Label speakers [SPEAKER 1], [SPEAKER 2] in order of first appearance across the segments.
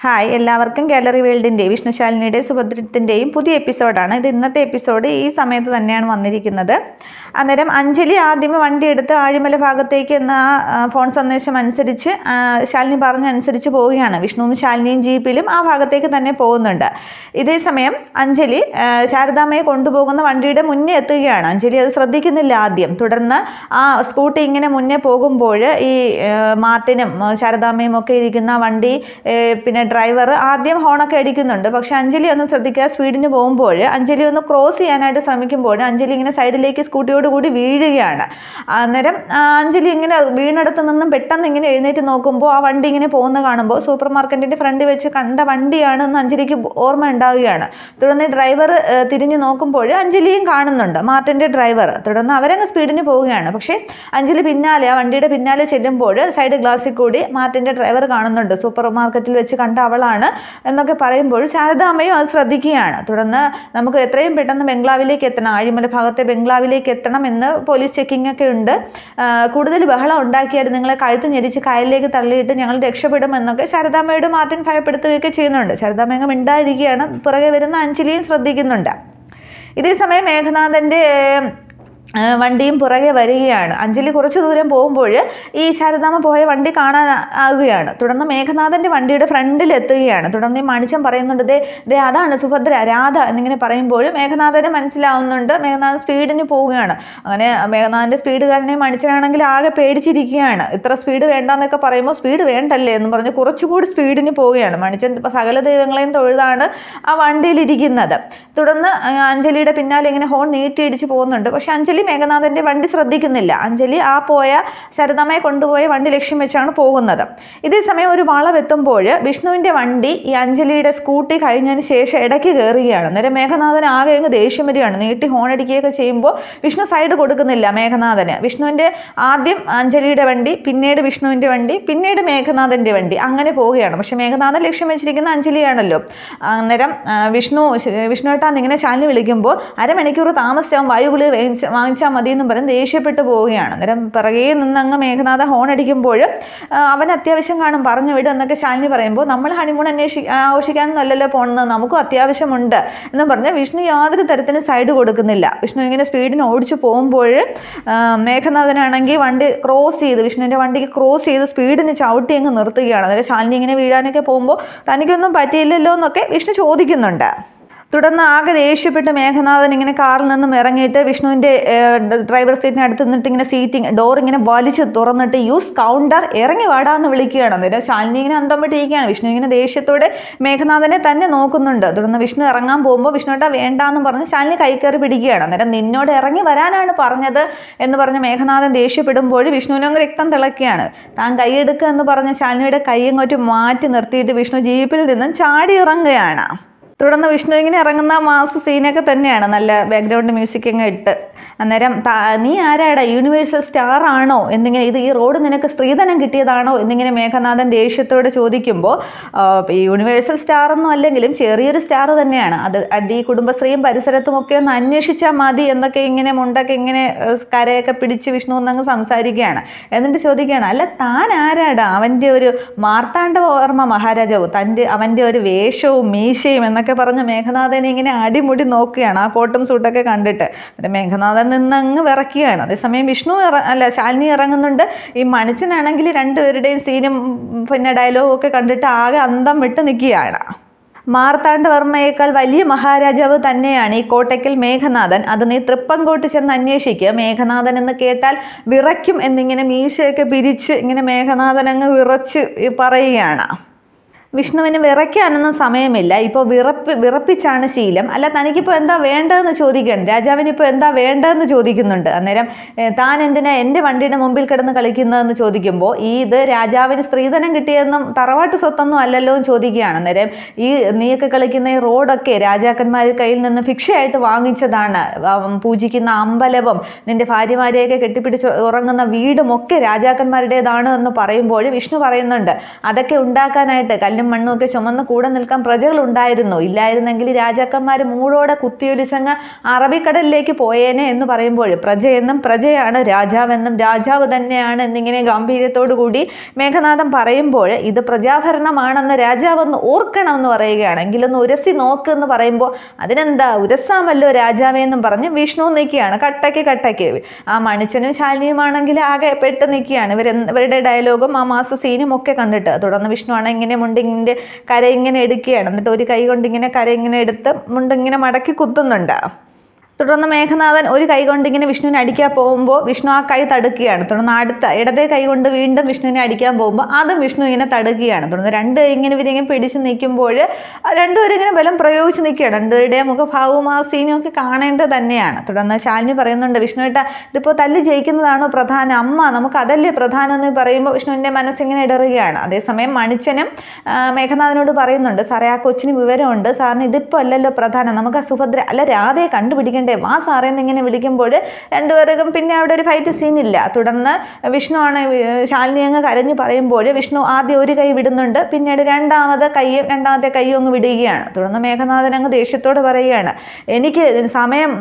[SPEAKER 1] Hi എല്ലാവർക്കും gallery വേൾഡിന്റെ വിഷ്ണുശാലിനിയുടെ സുഭദ്രത്തിന്റെയും പുതിയ എപ്പിസോഡാണ്. ഇത് ഇന്നത്തെ എപ്പിസോഡ് ഈ സമയത്ത് തന്നെയാണ് വന്നിരിക്കുന്നത്. അന്നേരം അഞ്ജലി ആദ്യം വണ്ടി എടുത്ത് ആഴിമല ഭാഗത്തേക്ക് എന്ന ആ, ഫോൺ സന്ദേശം അനുസരിച്ച് ശാലിനി ശാലിനി പറഞ്ഞനുസരിച്ച് പോവുകയാണ്. വിഷ്ണുവും ശാലിനിയും ജീപ്പിലും ആ ഭാഗത്തേക്ക് തന്നെ പോകുന്നുണ്ട്. ഇതേ സമയം അഞ്ജലി ശാരദാമ്മയെ കൊണ്ടുപോകുന്ന വണ്ടിയുടെ മുന്നേ എത്തുകയാണ്. അഞ്ജലി അത് ശ്രദ്ധിക്കുന്നില്ല ആദ്യം. തുടർന്ന് ആ സ്കൂട്ടി ഇങ്ങനെ മുന്നേ പോകുമ്പോൾ ഈ മാർട്ടിനും ശാരദാമ്മയും ഒക്കെ ഇരിക്കുന്ന വണ്ടി പിന്നെ ഡ്രൈവർ ആദ്യം ഹോണൊക്കെ അടിക്കുന്നുണ്ട്. പക്ഷെ അഞ്ജലി ഒന്ന് ശ്രദ്ധിക്കാതെ സ്പീഡിന് പോകുമ്പോൾ അഞ്ജലി ഒന്ന് ക്രോസ് ചെയ്യാനായിട്ട് ശ്രമിക്കുമ്പോൾ അഞ്ജലി ഇങ്ങനെ സൈഡിലേക്ക് സ്കൂട്ടിയോട് കൂടി വീഴുകയാണ്. അന്നേരം അഞ്ജലി ഇങ്ങനെ വീണിടത്ത് നിന്നും പെട്ടെന്ന് ഇങ്ങനെ എഴുന്നേറ്റ് നോക്കുമ്പോൾ ആ വണ്ടി ഇങ്ങനെ പോകുന്ന കാണുമ്പോൾ സൂപ്പർ മാർക്കറ്റിന്റെ ഫ്രണ്ട് വെച്ച് കണ്ട വണ്ടിയാണ് എന്ന് അഞ്ജലിക്ക് ഓർമ്മ ഉണ്ടാവുകയാണ്. തുടർന്ന് ഡ്രൈവർ തിരിഞ്ഞു നോക്കുമ്പോൾ അഞ്ജലിയും കാണുന്നുണ്ട്. മാർട്ടിന്റെ ഡ്രൈവർ തുടർന്ന് അവരങ്ങ് സ്പീഡിന് പോവുകയാണ്. പക്ഷേ അഞ്ജലി പിന്നാലെ ആ വണ്ടിയുടെ പിന്നാലെ ചെല്ലുമ്പോൾ സൈഡ് ഗ്ലാസ്സിൽ കൂടി മാർട്ടിന്റെ ഡ്രൈവർ കാണുന്നുണ്ട്. സൂപ്പർ മാർക്കറ്റിൽ വെച്ച് കണ്ട അവളാണ് എന്നൊക്കെ പറയുമ്പോൾ ശാരദാമ്മയും അത് ശ്രദ്ധിക്കുകയാണ്. തുടർന്ന് നമുക്ക് എത്രയും പെട്ടെന്ന് ബംഗ്ലാവിലേക്ക് എത്തണം. ആഴിമല ഭാഗത്തെ ബംഗ്ലാവിലേക്ക് എത്തണം എന്ന് പോലീസ് ചെക്കിംഗ് ഒക്കെ ഉണ്ട്. കൂടുതൽ ബഹളം ഉണ്ടാക്കിയാൽ നിങ്ങളെ കഴുത്ത് ഞെരിച്ച് കായലിലേക്ക് തള്ളിയിട്ട് ഞങ്ങൾ രക്ഷപ്പെടും എന്നൊക്കെ ശാരദാമ്മയോട് മാർട്ടിൻ ഭയപ്പെടുത്തുകയൊക്കെ ചെയ്യുന്നുണ്ട്. ശാരദാമ്മ മിണ്ടാതിരിക്കുകയാണ്. പുറകെ വരുന്ന അഞ്ജലിയും ശ്രദ്ധിക്കുന്നുണ്ട്. ഇതേ സമയം മേഘനാഥന്റെ വണ്ടിയും പുറകെ വരികയാണ്. അഞ്ജലി കുറച്ച് ദൂരം പോകുമ്പോൾ ഈ ശാരദാമ്മ പോയ വണ്ടി കാണാൻ ആകുകയാണ് തുടർന്ന് മേഘനാഥന്റെ വണ്ടിയുടെ ഫ്രണ്ടിൽ എത്തുകയാണ്. തുടർന്ന് ഈ മണിച്ചൻ പറയുന്നുണ്ട് ദേ ദേ അതാണ് സുഭദ്ര രാധ എന്നിങ്ങനെ പറയുമ്പോൾ മേഘനാഥന് മനസ്സിലാവുന്നുണ്ട് മേഘനാഥൻ സ്പീഡിന് പോവുകയാണ്. അങ്ങനെ മേഘനാഥന്റെ സ്പീഡ് കാരനെ മണിച്ചനാണെങ്കിൽ ആകെ പേടിച്ചിരിക്കുകയാണ്. ഇത്ര സ്പീഡ് വേണ്ടെന്നൊക്കെ പറയുമ്പോൾ സ്പീഡ് വേണ്ടല്ലേ? എന്ന് പറഞ്ഞ് കുറച്ചുകൂടി സ്പീഡിന് പോവുകയാണ്. മണിച്ചൻ സകല ദൈവങ്ങളെയും തൊഴുതാണ് ആ വണ്ടിയിലിരിക്കുന്നത്. തുടർന്ന് അഞ്ജലിയുടെ പിന്നാലെ ഇങ്ങനെ ഹോൺ നീട്ടിയിടിച്ച് പോകുന്നുണ്ട്. പക്ഷെ അഞ്ജലി മേഘനാഥന്റെ വണ്ടി ശ്രദ്ധിക്കുന്നില്ല. അഞ്ജലി ആ പോയ ശരതമ്മയെ കൊണ്ടുപോയ വണ്ടി ലക്ഷ്യം വെച്ചാണ് പോകുന്നത്. ഇതേ സമയം ഒരു വളവെത്തുമ്പോൾ വിഷ്ണുവിന്റെ വണ്ടി ഈ അഞ്ജലിയുടെ സ്കൂട്ടി കഴിഞ്ഞതിന് ശേഷം ഇടയ്ക്ക് കയറുകയാണ്. അന്നേരം മേഘനാഥന് ആകെ അങ്ങ് ദേഷ്യം വരികയാണ്. നീട്ടി ഹോൺ അടിക്കുകയൊക്കെ ചെയ്യുമ്പോൾ വിഷ്ണു സൈഡ് കൊടുക്കുന്നില്ല മേഘനാഥന്. വിഷ്ണുവിന്റെ ആദ്യം അഞ്ജലിയുടെ വണ്ടി പിന്നീട് വിഷ്ണുവിന്റെ വണ്ടി പിന്നീട് മേഘനാഥന്റെ വണ്ടി. അങ്ങനെ പോവുകയാണ്. പക്ഷെ മേഘനാഥൻ ലക്ഷ്യം വെച്ചിരിക്കുന്ന അഞ്ജലിയാണല്ലോ. അന്നേരം വിഷ്ണു വിഷ്ണുവേട്ടാന്ന് ഇങ്ങനെ ശാലിനി വിളിക്കുമ്പോൾ അരമണിക്കൂർ താമസിച്ചാവും വായുഗുളി വാങ്ങിച്ച വാങ്ങിച്ചാൽ മതി എന്നും പറഞ്ഞ് ദേഷ്യപ്പെട്ട് പോവുകയാണ്. അന്നേരം പിറകെ നിന്ന് അങ്ങ് മേഘനാഥ ഹോൺ അടിക്കുമ്പോൾ അവൻ അത്യാവശ്യം കാണും പറഞ്ഞു വിടും എന്നൊക്കെ ശാലിനി പറയുമ്പോൾ നമ്മൾ ഹണിമൂൺ അന്വേഷി ആഘോഷിക്കാനൊന്നല്ലല്ലോ പോണെന്ന്. നമുക്കും അത്യാവശ്യമുണ്ട് എന്ന് പറഞ്ഞ് വിഷ്ണു യാതൊരു തരത്തിലും സൈഡ് കൊടുക്കുന്നില്ല. വിഷ്ണു ഇങ്ങനെ സ്പീഡിന് ഓടിച്ചു പോകുമ്പോൾ മേഘനാഥനാണെങ്കിൽ വണ്ടി ക്രോസ് ചെയ്ത് വിഷ്ണുവിന്റെ വണ്ടിക്ക് ക്രോസ് ചെയ്ത് സ്പീഡിന് ചവിട്ടി അങ്ങ് നിർത്തുകയാണ്. അന്നേരം ശാലിനി ഇങ്ങനെ വീഴാനൊക്കെ പോകുമ്പോൾ തനിക്കൊന്നും പറ്റിയില്ലല്ലോ എന്നൊക്കെ വിഷ്ണു ചോദിക്കുന്നുണ്ട്. തുടർന്ന് ആകെ ദേഷ്യപ്പെട്ട് മേഘനാഥൻ ഇങ്ങനെ കാറിൽ നിന്നും ഇറങ്ങിയിട്ട് വിഷ്ണുവിന്റെ ഡ്രൈവർ സീറ്റിന് അടുത്ത് നിന്നിട്ട് ഇങ്ങനെ സീറ്റിംഗ് ഡോർ ഇങ്ങനെ വലിച്ച് തുറന്നിട്ട് യൂസ് കൗണ്ടർ ഇറങ്ങി വാടാന്ന് വിളിക്കുകയാണ്. അന്നേരം ശാലിനി ഇങ്ങനെ അന്തം വിട്ടിരിക്കുകയാണ്. വിഷ്ണു ഇങ്ങനെ ദേഷ്യത്തോടെ മേഘനാഥനെ തന്നെ നോക്കുന്നുണ്ട്. തുടർന്ന് വിഷ്ണു ഇറങ്ങാൻ പോകുമ്പോൾ വിഷ്ണുവേട്ട വേണ്ടാന്ന് പറഞ്ഞ് ശാലിനി കൈക്കറി പിടിക്കുകയാണ്. അന്നേരം നിന്നോട് ഇറങ്ങി വരാനാണ് പറഞ്ഞത് എന്ന് പറഞ്ഞ് മേഘനാഥൻ ദേഷ്യപ്പെടുമ്പോൾ വിഷ്ണുവിനങ്ങ് രക്തം തിളക്കുകയാണ്. താൻ കൈയെടുക്കുക എന്ന് പറഞ്ഞ് ശാലിനിയുടെ കൈയങ്ങോട്ട് മാറ്റി നിർത്തിയിട്ട് വിഷ്ണു ജീപ്പിൽ നിന്നും ചാടി ഇറങ്ങുകയാണ്. തുടർന്ന് വിഷ്ണു ഇങ്ങനെ ഇറങ്ങുന്ന മാസ് സീനൊക്കെ തന്നെയാണ്. നല്ല ബാക്ക്ഗ്രൗണ്ട് മ്യൂസിക് അങ്ങ് ഇട്ട്. അന്നേരം നീ ആരാടാ? യൂണിവേഴ്സൽ സ്റ്റാർ ആണോ? എന്നിങ്ങനെ ഇത് ഈ റോഡ് നിനക്ക് സ്ത്രീധനം കിട്ടിയതാണോ? എന്നിങ്ങനെ മേഘനാഥൻ ദേഷ്യത്തോട് ചോദിക്കുമ്പോൾ യൂണിവേഴ്സൽ സ്റ്റാർ ഒന്നും അല്ലെങ്കിലും ചെറിയൊരു സ്റ്റാർ തന്നെയാണ്. അത് അത് ഈ കുടുംബശ്രീയും പരിസരത്തും ഒക്കെ ഒന്ന് അന്വേഷിച്ചാൽ മതി എന്നൊക്കെ ഇങ്ങനെ മുണ്ടൊക്കെ ഇങ്ങനെ കരയൊക്കെ പിടിച്ച് വിഷ്ണു എന്നങ്ങ് സംസാരിക്കുകയാണ്. എന്നിട്ട് ചോദിക്കുകയാണ് അല്ല താൻ ആരാടാ? അവന്റെ ഒരു മാർത്താണ്ഡവർമ്മ മഹാരാജാവ് തന്റെ അവന്റെ ഒരു വേഷവും മീശയും എന്നൊക്കെ പറഞ്ഞ് മേഘനാഥനെ ഇങ്ങനെ അടിമുടി നോക്കുകയാണ്. ആ കോട്ടും സൂട്ടൊക്കെ കണ്ടിട്ട്. എന്നിട്ട് മേഘനാഥൻ നിന്നങ്ങ് വിറക്കുകയാണ് അതേസമയം വിഷ്ണു അല്ല ശാലിനി ഇറങ്ങുന്നുണ്ട്. ഈ മണിച്ചനാണെങ്കിൽ രണ്ടുപേരുടെയും സീനും പിന്നെ ഡയലോഗും ഒക്കെ കണ്ടിട്ട് ആകെ അന്തം വിട്ട് നിൽക്കുകയാണ്. മാർത്താണ്ഡവർമ്മയേക്കാൾ വലിയ മഹാരാജാവ് തന്നെയാണ് ഈ കോട്ടയ്ക്കൽ മേഘനാഥൻ. അത് നീ തൃപ്പങ്കോട്ട് ചെന്ന് അന്വേഷിക്കുക മേഘനാഥൻ എന്ന് കേട്ടാൽ വിറയ്ക്കും എന്നിങ്ങനെ മീശയൊക്കെ പിരിച്ച് ഇങ്ങനെ മേഘനാഥൻ അങ്ങ് വിറച്ച് പറയുകയാണ്. വിഷ്ണുവിന് വിറയ്ക്കാനൊന്നും സമയമില്ല. ഇപ്പോൾ വിറപ്പ് വിറപ്പിച്ചാണ് ശീലം. അല്ല തനിക്കിപ്പോൾ എന്താ വേണ്ടതെന്ന് ചോദിക്കണം രാജാവിന് ഇപ്പോൾ എന്താ വേണ്ടതെന്ന് ചോദിക്കുന്നുണ്ട്. അന്നേരം താൻ എന്തിനാ എന്റെ വണ്ടിയുടെ മുമ്പിൽ കിടന്ന് കളിക്കുന്നതെന്ന് ചോദിക്കുമ്പോൾ ഈ ഇത് രാജാവിന് സ്ത്രീധനം കിട്ടിയതെന്നും തറവാട്ട് സ്വത്തൊന്നും അല്ലല്ലോ എന്ന് ചോദിക്കുകയാണ്. അന്നേരം ഈ നീയൊക്കെ കളിക്കുന്ന ഈ റോഡൊക്കെ രാജാക്കന്മാരുടെ കയ്യിൽ നിന്ന് ഭിക്ഷയായിട്ട് വാങ്ങിച്ചതാണ്. പൂജിക്കുന്ന അമ്പലവും നിന്റെ ഭാര്യമാരെയൊക്കെ കെട്ടിപ്പിടിച്ച് ഉറങ്ങുന്ന വീടുമൊക്കെ രാജാക്കന്മാരുടേതാണ് എന്ന് പറയുമ്പോൾ വിഷ്ണു പറയുന്നുണ്ട്. അതൊക്കെ ഉണ്ടാക്കാനായിട്ട് കല്ലും മണ്ണും ഒക്കെ ചുമന്ന് കൂടെ നിൽക്കാൻ പ്രജകൾ ഉണ്ടായിരുന്നു. ഇല്ലായിരുന്നെങ്കിൽ രാജാക്കന്മാർ മൂടോടെ കുത്തിയൊലിച്ചങ്ങ് അറബിക്കടലിലേക്ക് പോയേനെ എന്ന് പറയുമ്പോൾ പ്രജയെന്നും പ്രജയാണ് രാജാവെന്നും രാജാവ് തന്നെയാണ് എന്നിങ്ങനെ ഗാംഭീര്യത്തോടു കൂടി മേഘനാഥം പറയുമ്പോൾ ഇത് പ്രജാഭരണമാണെന്ന് രാജാവെന്ന് ഓർക്കണം എന്ന് പറയുകയാണെങ്കിൽ ഒന്ന് ഉരസി നോക്ക് എന്ന് പറയുമ്പോൾ അതിനെന്താ ഉരസാമല്ലോ രാജാവേ എന്നും പറഞ്ഞ് വിഷ്ണു നിൽക്കുകയാണ്. കട്ടയ്ക്ക് കട്ടയ്ക്ക്. ആ മണിച്ചനും ശാലിനിയുമാണെങ്കിൽ ആകെ പെട്ട് നിൽക്കുകയാണ്. ഇവർ ഇവരുടെ ഡയലോഗും ആ മാസ സീനും ഒക്കെ കണ്ടിട്ട്. തുടർന്ന് വിഷ്ണു ആണ് ഇങ്ങനെ മുണ്ടിങ്ങിന്റെ കര ഇങ്ങനെ എടുക്കുകയാണ്. എന്നിട്ട് ഒരു കൈ കൊണ്ട് ഇങ്ങനെ കര ഇങ്ങനെ എടുത്ത് മുണ്ടിങ്ങനെ മടക്കി കുത്തുന്നുണ്ട്. തുടർന്ന് മേഘനാഥൻ ഒരു കൈ കൊണ്ട് ഇങ്ങനെ വിഷ്ണുവിനെ അടിക്കാൻ പോകുമ്പോൾ വിഷ്ണു ആ കൈ തടുക്കുകയാണ്. തുടർന്ന് അടുത്ത ഇടത്തെ കൈ കൊണ്ട് വീണ്ടും വിഷ്ണുവിനെ അടിക്കാൻ പോകുമ്പോൾ അതും വിഷ്ണു ഇങ്ങനെ തടുക്കുകയാണ്. തുടർന്ന് രണ്ട് ഇങ്ങനെ ഇവരിങ്ങനെ പിടിച്ച് നിൽക്കുമ്പോൾ രണ്ടുപേരും ഇങ്ങനെ ബലം പ്രയോഗിച്ച് നിൽക്കുകയാണ്. രണ്ടുപേരുടെ മുഖഭാവവും ആ സീനും ഒക്കെ കാണേണ്ടത് തന്നെയാണ്. തുടർന്ന് ശാലിനി പറയുന്നുണ്ട് വിഷ്ണു ഇതിപ്പോൾ തല്ല് ജയിക്കുന്നതാണോ പ്രധാനം അമ്മ? നമുക്ക് അതല്ലേ പ്രധാനം എന്ന് പറയുമ്പോൾ വിഷ്ണുവിന്റെ മനസ്സിങ്ങനെ ഇടറുകയാണ്. അതേസമയം മണിച്ചനും മേഘനാഥനോട് പറയുന്നുണ്ട് സാറേ ആ കൊച്ചിന് വിവരമുണ്ട്. സാറിന് ഇതിപ്പോൾ അല്ലല്ലോ പ്രധാനം. നമുക്ക് ആ സുഭദ്ര അല്ല രാധയെ കണ്ടുപിടിക്കേണ്ടേ വാ സാറേ എന്നിങ്ങനെ വിളിക്കുമ്പോൾ രണ്ടുപേർക്കും പിന്നെ അവിടെ ഒരു ഫൈറ്റ് സീൻ ഇല്ല. തുടർന്ന് വിഷ്ണു ആണ് ശാലിനി അങ്ങ് കരഞ്ഞു പറയുമ്പോൾ വിഷ്ണു ആദ്യം ഒരു കൈ വിടുന്നുണ്ട്. പിന്നീട് രണ്ടാമത് കൈയും രണ്ടാമത്തെ കൈയും അങ്ങ് വിടുകയാണ്. തുടർന്ന് മേഘനാഥൻ അങ്ങ് ദേഷ്യത്തോട് പറയുകയാണ് എനിക്ക് സമയം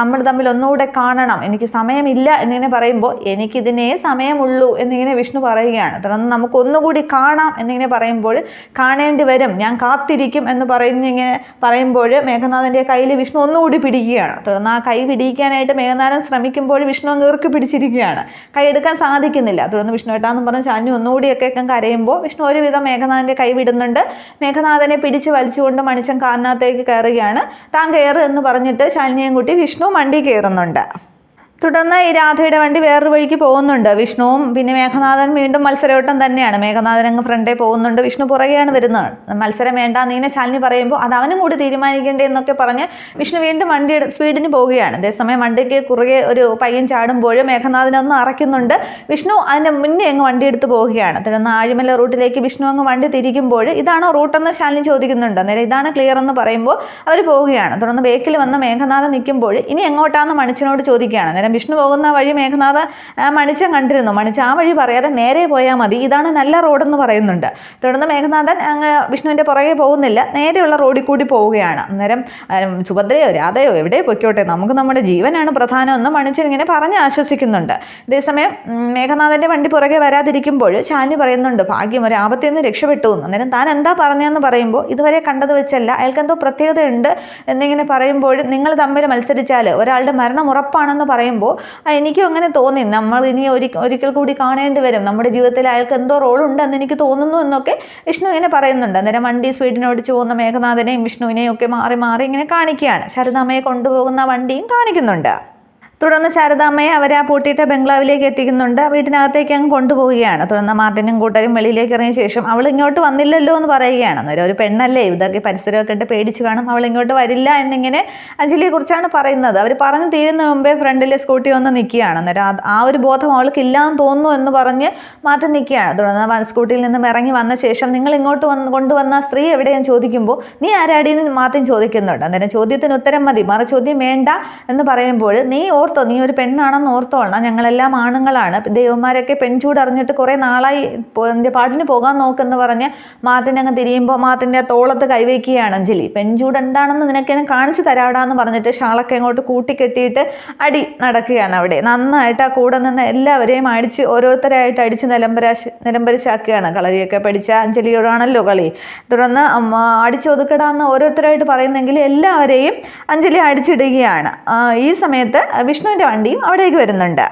[SPEAKER 1] നമ്മൾ തമ്മിൽ ഒന്നുകൂടെ കാണണം. എനിക്ക് സമയമില്ല എന്നിങ്ങനെ പറയുമ്പോൾ എനിക്കിതിനേ സമയമുള്ളൂ എന്നിങ്ങനെ വിഷ്ണു പറയുകയാണ്. തുടർന്ന് നമുക്ക് ഒന്നുകൂടി കാണാം എന്നിങ്ങനെ പറയുമ്പോൾ കാണേണ്ടി വരും. ഞാൻ കാത്തിരിക്കും എന്ന് പറയുന്നിങ്ങനെ പറയുമ്പോൾ മേഘനാഥന്റെ കയ്യിൽ വിഷ്ണു ഒന്നുകൂടി പിടിക്കുകയാണ് തുടർന്ന് ആ കൈ പിടിക്കാനായിട്ട് മേഘനാഥൻ ശ്രമിക്കുമ്പോൾ വിഷ്ണു അങ്ങ് പിടിച്ചിരിക്കുകയാണ്. കൈ എടുക്കാൻ സാധിക്കുന്നില്ല. തുടർന്ന് വിഷ്ണു ഏട്ടാന്ന് പറഞ്ഞ് ചാഞ്ഞു ഒന്നുകൂടിയൊക്കെ കരയുമ്പോൾ വിഷ്ണു ഒരുവിധം മേഘനാഥന്റെ കൈ വിടുന്നുണ്ട്. മേഘനാഥനെ പിടിച്ച് വലിച്ചുകൊണ്ട് മണിച്ചൻ കാറിനകത്തേക്ക് കയറുകയാണ്. താൻ കയറ് എന്ന് പറഞ്ഞിട്ട് ശാലിനിയും കുട്ടി വിഷ്ണു മണ്ടി കയറുന്നുണ്ട്. തുടർന്ന് ഈ രാധയുടെ വണ്ടി വേറൊരു വഴിക്ക് പോകുന്നുണ്ട്. വിഷ്ണുവും പിന്നെ മേഘനാഥൻ വീണ്ടും മത്സരയോട്ടം തന്നെയാണ്. മേഘനാഥൻ അങ്ങ് ഫ്രണ്ടേ പോകുന്നുണ്ട്. വിഷ്ണു പുറകെയാണ് വരുന്നത്. മത്സരം വേണ്ട നീനെ ശാലിനി പറയുമ്പോൾ അത് അവനും കൂടി തീരുമാനിക്കേണ്ടേ എന്നൊക്കെ പറഞ്ഞ് വിഷ്ണു വീണ്ടും വണ്ടി സ്പീഡിന് പോവുകയാണ്. അതേസമയം വണ്ടിക്ക് കുറുകെ ഒരു പയ്യൻ ചാടുമ്പോൾ മേഘനാഥനെ ഒന്ന് അറയ്ക്കുന്നുണ്ട്. വിഷ്ണു അതിന്റെ മുന്നേ അങ്ങ് വണ്ടി എടുത്ത് പോവുകയാണ്. തുടർന്ന് ആഴിമല റൂട്ടിലേക്ക് വിഷ്ണു അങ്ങ് വണ്ടി തിരിക്കുമ്പോൾ ഇതാണോ റൂട്ടെന്ന് ശാലിനി ചോദിക്കുന്നുണ്ട്. അന്നേരം ഇതാണ് ക്ലിയർ എന്ന് പറയുമ്പോൾ അവർ പോവുകയാണ്. തുടർന്ന് ബേക്കിൽ വന്ന മേഘനാഥൻ നിൽക്കുമ്പോൾ ഇനി എങ്ങോട്ടാണെന്ന് മണിച്ചനോട് ചോദിക്കുകയാണ്. അന്നേരം വിഷ്ണു പോകുന്ന വഴി മേഘനാഥ ആ, മണിച്ചൻ കണ്ടിരുന്നു. മണിച്ച ആ വഴി പറയാതെ നേരെ പോയാൽ മതി. ഇതാണ് നല്ല റോഡെന്ന് പറയുന്നുണ്ട്. തുടർന്ന് മേഘനാഥൻ അങ്ങ് വിഷ്ണുവിന്റെ പുറകെ പോകുന്നില്ല. നേരെയുള്ള റോഡിൽ കൂടി പോവുകയാണ്. അന്നേരം സുഭദ്രയോ രാധയോ എവിടെ പൊയ്ക്കോട്ടെ? നമുക്ക് നമ്മുടെ ജീവനാണ് പ്രധാനമെന്ന് മണിച്ചൻ ഇങ്ങനെ പറഞ്ഞ് ആശ്വസിക്കുന്നുണ്ട്. അതേസമയം മേഘനാഥന്റെ വണ്ടി പുറകെ വരാതിരിക്കുമ്പോൾ ശാലിനി പറയുന്നുണ്ട് ഭാഗ്യം ഒരു ആപത്തിൽ നിന്ന് രക്ഷപ്പെട്ടു. എന്ന് അന്നേരം താൻ എന്താ പറഞ്ഞതെന്ന് പറയുമ്പോൾ ഇതുവരെ കണ്ടത് വെച്ചല്ല. അയാൾക്ക് എന്തോ പ്രത്യേകതയുണ്ട് എന്നിങ്ങനെ പറയുമ്പോൾ നിങ്ങൾ തമ്മിൽ മത്സരിച്ചാൽ ഒരാളുടെ മരണം ഉറപ്പാണെന്ന് പറയുമ്പോൾ ആ, എനിക്കും അങ്ങനെ തോന്നി. നമ്മൾ ഇനി ഒരി ഒരിക്കൽ കൂടി കാണേണ്ടി വരും. നമ്മുടെ ജീവിതത്തിൽ അയാൾക്ക് എന്തോ റോൾ ഉണ്ടെന്ന് എനിക്ക് തോന്നുന്നു എന്നൊക്കെ വിഷ്ണു ഇങ്ങനെ പറയുന്നുണ്ട്. അന്നേരം വണ്ടി സ്പീഡിനോടിച്ച് പോകുന്ന മേഘനാഥനെയും വിഷ്ണുവിനെയും ഒക്കെ മാറി മാറി ഇങ്ങനെ കാണിക്കുകയാണ്. ശരദാമ്മയെ കൊണ്ടുപോകുന്ന വണ്ടിയും കാണിക്കുന്നുണ്ട്. തുടർന്ന് ശാരദാമ്മയെ അവരെ ആ പൂട്ടിയിട്ട ബംഗ്ലാവിലേക്ക് എത്തിക്കുന്നുണ്ട്. വീട്ടിനകത്തേക്ക് അങ്ങ് കൊണ്ടുപോവുകയാണ്. തുടർന്ന് മാർട്ടിനും കൂട്ടരും വെളിയിലേക്ക് ഇറങ്ങിയ ശേഷം അവൾ ഇങ്ങോട്ട് വന്നില്ലല്ലോ എന്ന് പറയുകയാണ്. അന്നേരം ഒരു പെണ്ണല്ലേ? ഇതൊക്കെ പരിസരമൊക്കെ ഇട്ട് പേടിച്ച് കാണും. അവൾ ഇങ്ങോട്ട് വരില്ല എന്നിങ്ങനെ അഞ്ജലിയെ കുറിച്ചാണ് പറയുന്നത്. അവർ പറഞ്ഞു തീരുന്ന മുമ്പേ ഫ്രണ്ടിലെ സ്കൂട്ടി വന്ന് നിൽക്കുകയാണ്. അന്നേരം ആ ഒരു ബോധം അവൾക്ക് ഇല്ലാന്ന് തോന്നുന്നു എന്ന് പറഞ്ഞ് മാറ്റി നിൽക്കുകയാണ്. തുടർന്ന് സ്കൂട്ടിയിൽ നിന്നും ഇറങ്ങി വന്ന ശേഷം നിങ്ങൾ ഇങ്ങോട്ട് വന്ന് കൊണ്ടുവന്ന സ്ത്രീ എവിടെയെന്ന് ചോദിക്കുമ്പോൾ നീ ആരാടിയെന്ന് മാത്രം ചോദിക്കുന്നുണ്ട്. അന്നേരം ചോദ്യത്തിന് ഉത്തരം മതി. മറ ചോദ്യം വേണ്ട എന്ന് പറയുമ്പോൾ നീ ഓർത്തോ? നീ ഒരു പെണ്ണാണെന്ന് ഓർത്തോളണം. ഞങ്ങളെല്ലാം ആണുങ്ങളാണ്. ദേവന്മാരൊക്കെ പെൺചൂടറിഞ്ഞിട്ട് കുറേ നാളായി നിന്റെ പാട്ടിന് പോകാൻ നോക്കെന്ന് പറഞ്ഞ് മാർട്ടിൻ അങ്ങ് തിരിയുമ്പോൾ മാർട്ടിന്റെ തോളത്ത് കൈവയ്ക്കുകയാണ് അഞ്ജലി. പെൺചൂട് എന്താണെന്ന് നിനക്കെന്നെ കാണിച്ചു തരാടാന്ന് പറഞ്ഞിട്ട് ഷാളൊക്കെ അങ്ങോട്ട് കൂട്ടിക്കെട്ടിയിട്ട് അടി നടക്കുകയാണ് അവിടെ. നന്നായിട്ട് ആ കൂടെ നിന്ന് എല്ലാവരെയും അടിച്ച് ഓരോരുത്തരായിട്ട് അടിച്ച് നിലംബരാശ് നിലംബരിച്ചാക്കുകയാണ് കളരിയൊക്കെ പഠിച്ച അഞ്ജലിയോടാണല്ലോ കളി. തുടർന്ന് അടിച്ചൊതുക്കടാന്ന് ഓരോരുത്തരായിട്ട് പറയുന്നെങ്കിൽ എല്ലാവരെയും അഞ്ജലി അടിച്ചിടുകയാണ്. ഈ സമയത്ത് വിഷ്ണുവിന്റെ വണ്ടിയും അവിടേക്ക് വരുന്നുണ്ട്.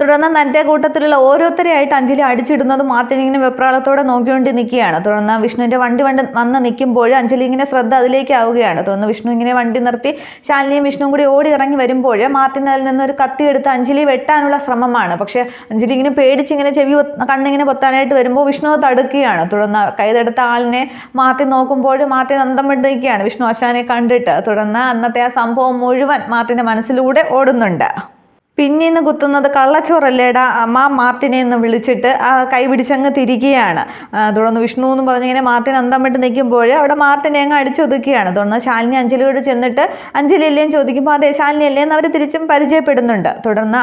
[SPEAKER 1] തുടർന്ന് തന്റെ കൂട്ടത്തിലുള്ള ഓരോരുത്തരെയായിട്ട് അഞ്ജലി അടിച്ചിടുന്നത് മാർട്ടിൻ ഇങ്ങനെ വെപ്രാളത്തോടെ നോക്കിക്കൊണ്ട് നിൽക്കുകയാണ്. തുടർന്ന് വിഷ്ണുവിന്റെ വണ്ടി വണ്ട് വന്ന് നിൽക്കുമ്പോൾ അഞ്ജലി ഇങ്ങനെ ശ്രദ്ധ അതിലേക്ക് ആവുകയാണ്. തുടർന്ന് വിഷ്ണു ഇങ്ങനെ വണ്ടി നിർത്തി ശാലിനിയും വിഷ്ണുവും കൂടി ഓടി ഇറങ്ങി വരുമ്പോൾ മാർട്ടിൻ അതിൽ നിന്ന് ഒരു കത്തി എടുത്ത് അഞ്ജലി വെട്ടാനുള്ള ശ്രമമാണ്. പക്ഷേ അഞ്ജലി ഇങ്ങനെ പേടിച്ച് ഇങ്ങനെ ചെവി കണ്ണിങ്ങനെ പൊത്താനായിട്ട് വരുമ്പോൾ വിഷ്ണു തടുക്കുകയാണ്. തുടർന്ന് കൈതെടുത്ത ആളിനെ മാർട്ടിൻ നോക്കുമ്പോൾ മാർട്ടിൻ അന്തം വിട്ട് നിൽക്കുകയാണ് വിഷ്ണു ആശാനെ കണ്ടിട്ട്. തുടർന്ന് അന്നത്തെ ആ സംഭവം മുഴുവൻ മാർട്ടിന്റെ മനസ്സിലൂടെ ഓടുന്നുണ്ട്. പിന്നീന്ന് കുത്തുന്നത് കള്ളച്ചോറല്ലേടാ. അമ്മ മാർട്ടിനെ എന്ന് വിളിച്ചിട്ട് ആ കൈ പിടിച്ചങ്ങ് തിരിക്കുകയാണ് തുടർന്ന് വിഷ്ണു എന്ന് പറഞ്ഞിങ്ങനെ മാർട്ടിൻ അന്തം വിട്ട് നിൽക്കുമ്പോൾ അവിടെ മാർട്ടിനെ അങ്ങ് അടിച്ചൊതുക്കുകയാണ്. തുടർന്ന് ശാലിനി അഞ്ജലിയോട് ചെന്നിട്ട് അഞ്ജലി അല്ലേന്ന് ചോദിക്കുമ്പോൾ അതെ ശാലിനി അല്ലേന്ന് അവർ തിരിച്ചും പരിചയപ്പെടുന്നുണ്ട്. തുടർന്ന്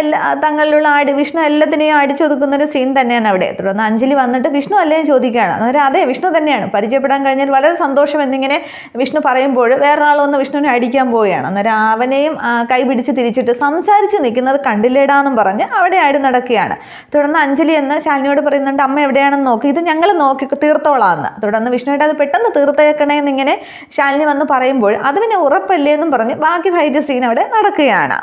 [SPEAKER 1] എല്ലാ തങ്ങളിലുള്ള ആടി വിഷ്ണു എല്ലാത്തിനെയും അടിച്ചൊതുക്കുന്ന ഒരു സീൻ തന്നെയാണ് അവിടെ. തുടർന്ന് അഞ്ജലി വന്നിട്ട് വിഷ്ണു അല്ലേന്ന് ചോദിക്കുകയാണ്. അന്നേരം അതെ വിഷ്ണു തന്നെയാണ്. പരിചയപ്പെടാൻ കഴിഞ്ഞാൽ വളരെ സന്തോഷം എന്നിങ്ങനെ വിഷ്ണു പറയുമ്പോൾ വേറൊരാളൊന്ന് വിഷ്ണുവിനെ അടിക്കാൻ പോവുകയാണ്. അന്നേരം അവനെയും കൈ പിടിച്ച് തിരിച്ചിട്ട് സംസാരിച്ച് നിൽക്കുന്നത് കണ്ടില്ലേടാന്നും പറഞ്ഞ് അവിടെ ആയിട്ട് നടക്കുകയാണ്. തുടർന്ന് അഞ്ജലി എന്ന് ശാലിനിയോട് പറയുന്നുണ്ട് അമ്മ എവിടെയാണെന്ന് നോക്കി ഇത് ഞങ്ങൾ നോക്കി തീർത്തോളാന്ന്. തുടർന്ന് വിഷ്ണുവായിട്ട് അത് പെട്ടെന്ന് തീർത്തേക്കണേ എന്നിങ്ങനെ ശാലിനി വന്ന് പറയുമ്പോൾ അത് പിന്നെ ഉറപ്പല്ലേ എന്നും പറഞ്ഞ് ബാക്കി ഫൈറ്റ് സീൻ അവിടെ നടക്കുകയാണ്.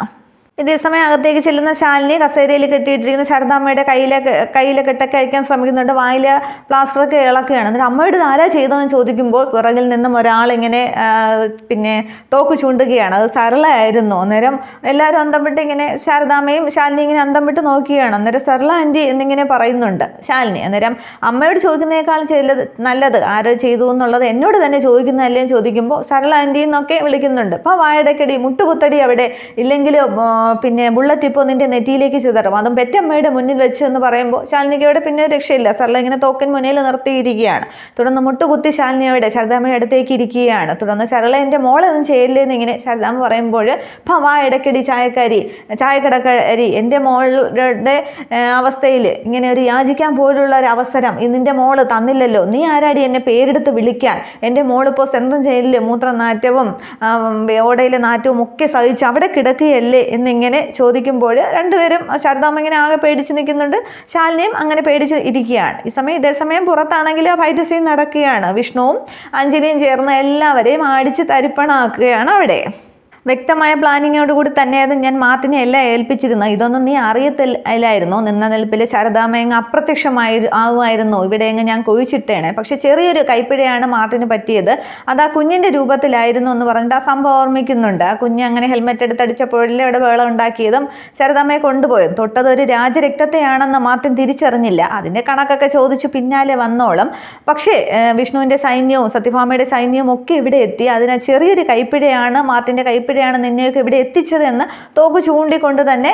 [SPEAKER 1] ഇതേസമയം അകത്തേക്ക് ചെല്ലുന്ന ശാലിനി കസേരയിൽ കെട്ടിയിട്ടിരിക്കുന്ന ശാരദാമ്മയുടെ കയ്യിലെ കയ്യിലെ കെട്ടൊക്കെ അഴിക്കാൻ ശ്രമിക്കുന്നുണ്ട്. വായിലെ പ്ലാസ്റ്ററൊക്കെ ഇളക്കുകയാണ്. എന്നിട്ട് അമ്മയുടെ ആരാ ചെയ്തതെന്ന് ചോദിക്കുമ്പോൾ പുറകിൽ നിന്നും ഒരാൾ ഇങ്ങനെ പിന്നെ തോക്ക് ചൂണ്ടുകയാണ്. അത് സരളയായിരുന്നു. അന്നേരം എല്ലാവരും അന്തം വിട്ട് ഇങ്ങനെ ശാരദാമ്മയും ശാലിനി ഇങ്ങനെ അന്തം വിട്ട് നോക്കുകയാണ്. അന്നേരം സരള ആന്റി എന്നിങ്ങനെ പറയുന്നുണ്ട് ശാലിനി. അന്നേരം അമ്മയോട് ചോദിക്കുന്നതിനേക്കാൾ ചെയ്തത് നല്ലത്. ആരോ ചെയ്തു എന്നുള്ളത് എന്നോട് തന്നെ ചോദിക്കുന്നതല്ലേ ചോദിക്കുമ്പോൾ സരള ആന്റി എന്നൊക്കെ വിളിക്കുന്നുണ്ട്. അപ്പോൾ വായടക്കടി മുട്ടുകുത്തടി അവിടെ ഇല്ലെങ്കിൽ പിന്നെ ബുള്ളറ്റ് ഇപ്പോൾ നിന്റെ നെറ്റിയിലേക്ക് ചിതറും. അതും പെറ്റമ്മയുടെ മുന്നിൽ വെച്ച് എന്ന് പറയുമ്പോൾ ശാലിനിക്ക് അവിടെ പിന്നെ രക്ഷയില്ല. സരള ഇങ്ങനെ തോക്കൻ മുന്നിൽ നിർത്തിയിരിക്കുകയാണ്. തുടർന്ന് മുട്ടുകുത്തി ശാലിനി അവിടെ ശാരദാമ്മയുടെ അടുത്തേക്ക് ഇരിക്കുകയാണ്. തുടർന്ന് സരള എന്റെ മോളൊന്നും ചെയ്യില്ലെന്ന് ഇങ്ങനെ ശരദാമ്മ പറയുമ്പോൾ ഭവാ ഇടയ്ക്കടി ചായക്കാരി ചായക്കടക്കാരി എന്റെ മോളുടെ അവസ്ഥയിൽ ഇങ്ങനെ ഒരു യാചിക്കാൻ പോലുള്ള ഒരു അവസരം ഇന്നിന്റെ മോൾ തന്നില്ലല്ലോ. നീ ആരാടി എന്നെ പേരെടുത്ത് വിളിക്കാൻ? എന്റെ മോളിപ്പോൾ സെൻട്രൽ ജയിലിൽ മൂത്രനാറ്റവും ഓടയിലെ നാറ്റവും ഒക്കെ സഹിച്ച് അവിടെ കിടക്കുകയല്ലേ? എന്നിങ്ങനെ ചോദിക്കുമ്പോൾ രണ്ടുപേരും ശാരദാമ്മ ഇങ്ങനെ ആകെ പേടിച്ച് നിൽക്കുന്നുണ്ട്. ശാലിനിയും അങ്ങനെ പേടിച്ച് ഇരിക്കുകയാണ്. ഈ സമയം ഇതേസമയം പുറത്താണെങ്കിൽ ഫൈറ്റ് നടക്കുകയാണ്. വിഷ്ണുവും അഞ്ജലിയും ചേർന്ന് എല്ലാവരെയും അടിച്ച് തരിപ്പണാക്കുകയാണ് അവിടെ. വ്യക്തമായ പ്ലാനിങ്ങോട് കൂടി തന്നെയായിരുന്നു ഞാൻ മാർട്ടിനെ എല്ലാം ഏൽപ്പിച്ചിരുന്നത്. ഇതൊന്നും നീ അറിയത്തില്ലായിരുന്നോ. നിന്ന നിൽപ്പിൽ ശാരദാമയങ്ങ് അപ്രത്യക്ഷമായി ആകുമായിരുന്നു ഇവിടെയങ്ങ് ഞാൻ കുഴിച്ചിട്ടേണേ പക്ഷെ ചെറിയൊരു കൈപ്പിഴയാണ് മാർട്ടിന് പറ്റിയത്. അത് ആ കുഞ്ഞിന്റെ രൂപത്തിലായിരുന്നു എന്ന് പറഞ്ഞിട്ട് ആ സംഭവം ഓർമ്മിക്കുന്നുണ്ട്. ആ കുഞ്ഞ് അങ്ങനെ ഹെൽമെറ്റ് എടുത്ത് അടിച്ചപ്പോഴല്ലേ അവിടെ വേള ഉണ്ടാക്കിയതും ശാരദാമയെ കൊണ്ടുപോയതും. തൊട്ടത് ഒരു രാജരക്തത്തെയാണെന്ന് മാർട്ടിൻ തിരിച്ചറിഞ്ഞില്ല. അതിന്റെ കണക്കൊക്കെ ചോദിച്ചു പിന്നാലെ വന്നോളും. പക്ഷേ വിഷ്ണുവിന്റെ സൈന്യവും സത്യഭാമയുടെ സൈന്യവും ഒക്കെ ഇവിടെ എത്തി. അതിന് ചെറിയൊരു കൈപ്പിഴയാണ് മാർട്ടിന്റെ കൈപ്പിഴയാണ് നിന്നെയൊക്കെ ഇവിടെ എത്തിച്ചതെന്ന് തോക്ക് ചൂണ്ടിക്കൊണ്ട് തന്നെ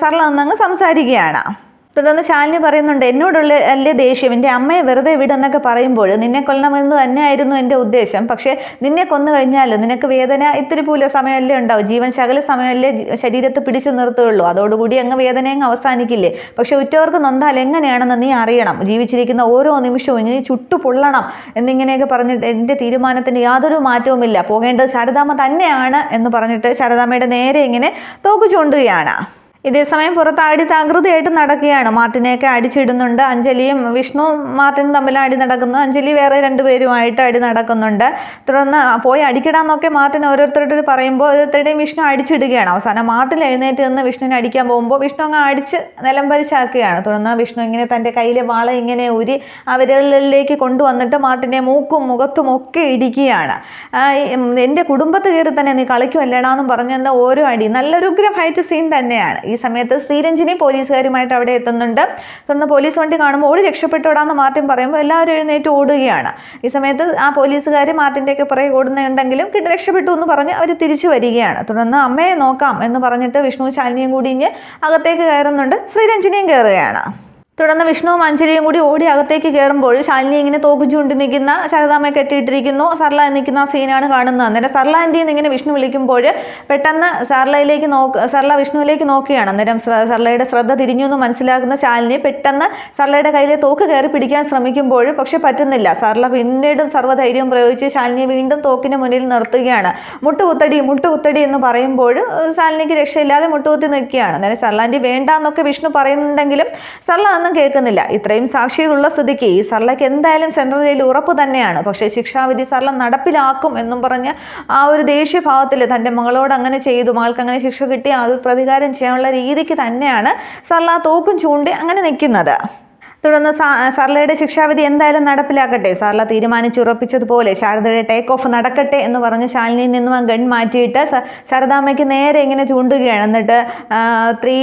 [SPEAKER 1] സർല നിന്നങ്ങ് സംസാരിക്കുകയാണ്. തുടർന്ന് ശാലിനി പറയുന്നുണ്ട് എന്നോടുള്ള അല്ലേ ദേഷ്യം? എന്റെ അമ്മയെ വെറുതെ വിടെന്നൊക്കെ പറയുമ്പോൾ നിന്നെ കൊല്ലണമെന്ന് തന്നെയായിരുന്നു എന്റെ ഉദ്ദേശം. പക്ഷേ നിന്നെ കൊന്നു കഴിഞ്ഞാൽ നിനക്ക് വേദന ഇത്തിരി പോലെ സമയമല്ലേ ഉണ്ടാവും? ജീവൻ ശകല സമയമല്ലേ ശരീരത്ത് പിടിച്ചു നിർത്തുകയുള്ളൂ അതോടുകൂടി അങ്ങ് വേദന അങ്ങ് അവസാനിക്കില്ലേ? പക്ഷെ ഉറ്റവർക്ക് നൊന്താൽ എങ്ങനെയാണെന്ന് നീ അറിയണം. ജീവിച്ചിരിക്കുന്ന ഓരോ നിമിഷവും നീ ചുട്ടു പൊള്ളണം. എന്നിങ്ങനെയൊക്കെ പറഞ്ഞിട്ട് എന്റെ തീരുമാനത്തിന് യാതൊരു മാറ്റവുമില്ല. പോകേണ്ടത് ശാരദാമ്മ തന്നെയാണ് എന്ന് പറഞ്ഞിട്ട് ശാരദാമ്മയുടെ നേരെ ഇങ്ങനെ തോക്ക് ചൂണ്ടുകയാണ് ഇതേസമയം പുറത്ത് അടി തകൃതിയായിട്ട് നടക്കുകയാണ്. മാർട്ടിനെയൊക്കെ അടിച്ചിടുന്നുണ്ട്. അഞ്ജലിയും വിഷ്ണു മാർട്ടിനും തമ്മിൽ അടി നടക്കുന്നു. അഞ്ജലി വേറെ രണ്ടുപേരുമായിട്ട് അടി നടക്കുന്നുണ്ട്. തുടർന്ന് പോയി അടിക്കിടാന്നൊക്കെ മാർട്ടിൻ ഓരോരുത്തരോട് പറയുമ്പോൾ ഓരോരുത്തരുടെയും വിഷ്ണു അടിച്ചിടുകയാണ്. അവസാനം മാർട്ടിൽ എഴുന്നേറ്റ് നിന്ന് വിഷ്ണുവിനെ അടിക്കാൻ പോകുമ്പോൾ വിഷ്ണു അങ്ങ് അടിച്ച് നിലം പരിച്ചാക്കുകയാണ് തുടർന്ന് വിഷ്ണു ഇങ്ങനെ തന്റെ കയ്യിലെ വാള ഇങ്ങനെ ഊരി അവരുകളിലേക്ക് കൊണ്ടുവന്നിട്ട് മാർട്ടിനെ മൂക്കും മുഖത്തും ഒക്കെ ഇടിക്കുകയാണ്. എന്റെ കുടുംബത്ത് കയറി തന്നെ നീ കളിക്കുമല്ലേടാന്നും പറഞ്ഞെന്ന ഓരോ അടി. നല്ലൊരു ഉഗ്രം ഫൈറ്റ് സീൻ തന്നെയാണ്. ഈ സമയത്ത് ശ്രീരഞ്ജിനി പോലീസുകാരുമായിട്ട് അവിടെ എത്തുന്നുണ്ട്. തുടർന്ന് പോലീസ് വണ്ടി കാണുമ്പോൾ ഓടി രക്ഷപ്പെട്ടോടാന്ന് മാർട്ടിൻ പറയുമ്പോൾ എല്ലാവരും എഴുന്നേറ്റ് ഓടുകയാണ്. ഈ സമയത്ത് ആ പോലീസുകാർ മാർട്ടിന്റെയൊക്കെ പുറകെ ഓടുന്നുണ്ടെങ്കിലും കിട്ടി രക്ഷപ്പെട്ടു എന്ന് പറഞ്ഞ് അവർ തിരിച്ചു വരികയാണ്. തുടർന്ന് അമ്മയെ നോക്കാം എന്ന് പറഞ്ഞിട്ട് വിഷ്ണു ശാലിനിയും കൂടി അകത്തേക്ക് കയറുന്നുണ്ട്. ശ്രീരഞ്ജിനിയും കയറുകയാണ്. തുടർന്ന് വിഷ്ണുവും അഞ്ജലിയും കൂടി ഓടി അകത്തേക്ക് കയറുമ്പോൾ ശാലിനി ഇങ്ങനെ തോക്ക് ചൂണ്ടി നിൽക്കുന്ന ശാരദാമ്മയെ കെട്ടിയിട്ടിരിക്കുന്നു. സർല നിൽക്കുന്ന സീനാണ് കാണുന്നത്. അന്നേരം സർല എന്ത് ചെയ്യുന്ന? ഇങ്ങനെ വിഷ്ണു വിളിക്കുമ്പോൾ പെട്ടെന്ന് സർലയിലേക്ക് നോക്ക് സർല വിഷ്ണുവിലേക്ക് നോക്കുകയാണ്. അന്നേരം സർലയുടെ ശ്രദ്ധ തിരിഞ്ഞു എന്ന് മനസ്സിലാക്കുന്ന ശാലിനി പെട്ടെന്ന് സർലയുടെ കയ്യിലെ തോക്ക് കയറി പിടിക്കാൻ ശ്രമിക്കുമ്പോൾ പക്ഷെ പറ്റുന്നില്ല. സർല പിന്നീടും സർവധൈര്യം പ്രയോഗിച്ച് ശാലിനിയെ വീണ്ടും തോക്കിന് മുന്നിൽ നിർത്തുകയാണ്. മുട്ടുകുത്തടി മുട്ടുകുത്തടി എന്ന് പറയുമ്പോൾ ശാലിനിക്ക് രക്ഷയില്ലാതെ മുട്ടുകുത്തി നിൽക്കുകയാണ്. അന്നേരം സർലാന്റെ വേണ്ട എന്നൊക്കെ വിഷ്ണു പറയുന്നുണ്ടെങ്കിലും സർല ഒന്നും കേൾക്കുന്നില്ല. ഇത്രയും സാക്ഷികളുള്ള സ്ഥിതിക്ക് ഈ സർലയ്ക്ക് എന്തായാലും സെൻട്രൽ ജയിൽ ഉറപ്പ് തന്നെയാണ്. പക്ഷേ ശിക്ഷാവിധി സർല നടപ്പിലാക്കും എന്നും പറഞ്ഞ് ആ ഒരു ദേഷ്യഭാവത്തിൽ തന്റെ മകളോട് അങ്ങനെ ചെയ്തു മകൾക്ക് അങ്ങനെ ശിക്ഷ കിട്ടി അത് പ്രതികാരം ചെയ്യാനുള്ള രീതിക്ക് തന്നെയാണ് സർല തോക്കും ചൂണ്ടി അങ്ങനെ നിൽക്കുന്നത്. തുടർന്ന് സർലയുടെ ശിക്ഷാവിധി എന്തായാലും നടപ്പിലാക്കട്ടെ. സർല തീരുമാനിച്ചുറപ്പിച്ചതുപോലെ ശാരദയുടെ ടേക്ക് ഓഫ് നടക്കട്ടെ എന്ന് പറഞ്ഞ് ശാലിനിയിൽ നിന്നും ഗൺ മാറ്റിയിട്ട് ശാരദാമ്മയ്ക്ക് നേരെ ഇങ്ങനെ ചൂണ്ടുകയാണ്. എന്നിട്ട് ത്രീ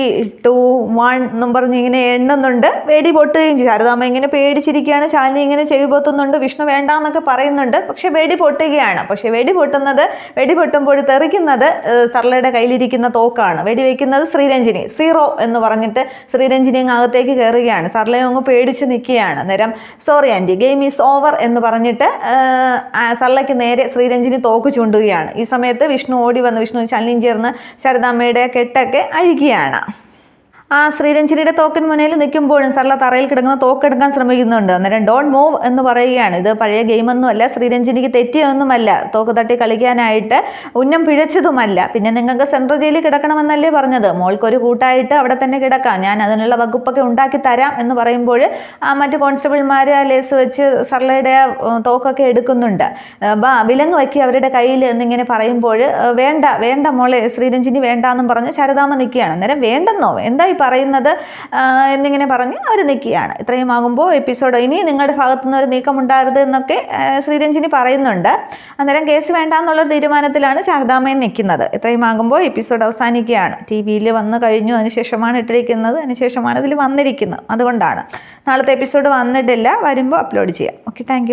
[SPEAKER 1] ടു വൺ എന്നും പറഞ്ഞ് ഇങ്ങനെ എണ്ണുന്നുണ്ട്. വേടി പൊട്ടുകയും ചെയ്യും. ശാരദാമ്മ ഇങ്ങനെ പേടിച്ചിരിക്കുകയാണ്. ശാലിനി ഇങ്ങനെ ചെവി പൊത്തുന്നുണ്ട്. വിഷ്ണു വേണ്ട എന്നൊക്കെ പറയുന്നുണ്ട്. പക്ഷെ വെടി പൊട്ടുകയാണ്. പക്ഷെ വെടി പൊട്ടുന്നത് വെടി പൊട്ടുമ്പോൾ തെറിക്കുന്നത് സർലയുടെ കയ്യിലിരിക്കുന്ന തോക്കാണ്. വെടിവെക്കുന്നത് ശ്രീരഞ്ജിനി. സീറോ എന്ന് പറഞ്ഞിട്ട് ശ്രീരഞ്ജിനി അങ്ങ് അകത്തേക്ക് കയറുകയാണ്. സർലയും അങ്ങ് പേടിച്ച് നിൽക്കുകയാണ്. അന്നേരം sorry aunty game is over എന്ന് പറഞ്ഞിട്ട് സള്ളയ്ക്ക് നേരെ ശ്രീരഞ്ജിനി തോക്ക് ചൂണ്ടുകയാണ്. ഈ സമയത്ത് വിഷ്ണു ഓടി വന്ന് വിഷ്ണു ശല്യം ചേർന്ന് ശാരദാമ്മയുടെ കെട്ടൊക്കെ അഴിക്കുകയാണ്. ആ ശ്രീരഞ്ജിനിയുടെ തോക്കിന് മുന്നിൽ നിൽക്കുമ്പോഴും സർല തറയിൽ കിടക്കുന്ന തോക്കെടുക്കാൻ ശ്രമിക്കുന്നുണ്ട്. അന്നേരം ഡോൺ മൂവ് എന്ന് പറയുകയാണ്. ഇത് പഴയ ഗെയിമൊന്നുമല്ല. ശ്രീരഞ്ജിനിക്ക് തെറ്റിയൊന്നുമല്ല. തോക്ക് തട്ടി കളിക്കാനായിട്ട് ഉന്നം പിഴച്ചതുമല്ല. പിന്നെ നിങ്ങൾക്ക് സെൻട്രൽ ജയിലിൽ കിടക്കണമെന്നല്ലേ പറഞ്ഞത്. മോൾക്കൊരു കൂട്ടായിട്ട് അവിടെ തന്നെ കിടക്കാം. ഞാൻ അതിനുള്ള വകുപ്പൊക്കെ ഉണ്ടാക്കി തരാം എന്ന് പറയുമ്പോൾ ആ മറ്റ് കോൺസ്റ്റബിൾമാർ ആ ലേസ് വെച്ച് സർലയുടെ തോക്കൊക്കെ എടുക്കുന്നുണ്ട്. വിലങ്ങ് വയ്ക്കുക അവരുടെ കയ്യിൽ എന്നിങ്ങനെ പറയുമ്പോൾ വേണ്ട വേണ്ട മോളെ ശ്രീരഞ്ജിനി വേണ്ട എന്നും പറഞ്ഞ് ശാരദാമ്മ നിൽക്കുകയാണ്. അന്നേരം വേണ്ടെന്നോ? എന്താ പറയുന്നത് എന്നിങ്ങനെ പറഞ്ഞ് അവർ നിൽക്കുകയാണ്. ഇത്രയും ആകുമ്പോൾ എപ്പിസോഡ് ഇനി നിങ്ങളുടെ ഭാഗത്തു നിന്ന് ഒരു നീക്കം ഉണ്ടാകരുത് എന്നൊക്കെ ശ്രീരഞ്ജിനി പറയുന്നുണ്ട്. അന്നേരം കേസ് വേണ്ട എന്നുള്ള തീരുമാനത്തിലാണ് ശാരദാമയൻ നിൽക്കുന്നത്. ഇത്രയും ആകുമ്പോൾ എപ്പിസോഡ് അവസാനിക്കുകയാണ്. ടി വിയിൽ വന്നു കഴിഞ്ഞു അതിനുശേഷമാണ് ഇട്ടിരിക്കുന്നത് അതിനുശേഷമാണ് ഇതിൽ വന്നിരിക്കുന്നത്. അതുകൊണ്ടാണ്. നാളത്തെ എപ്പിസോഡ് വന്നിട്ടില്ല വരുമ്പോൾ അപ്ലോഡ് ചെയ്യാം. Okay thank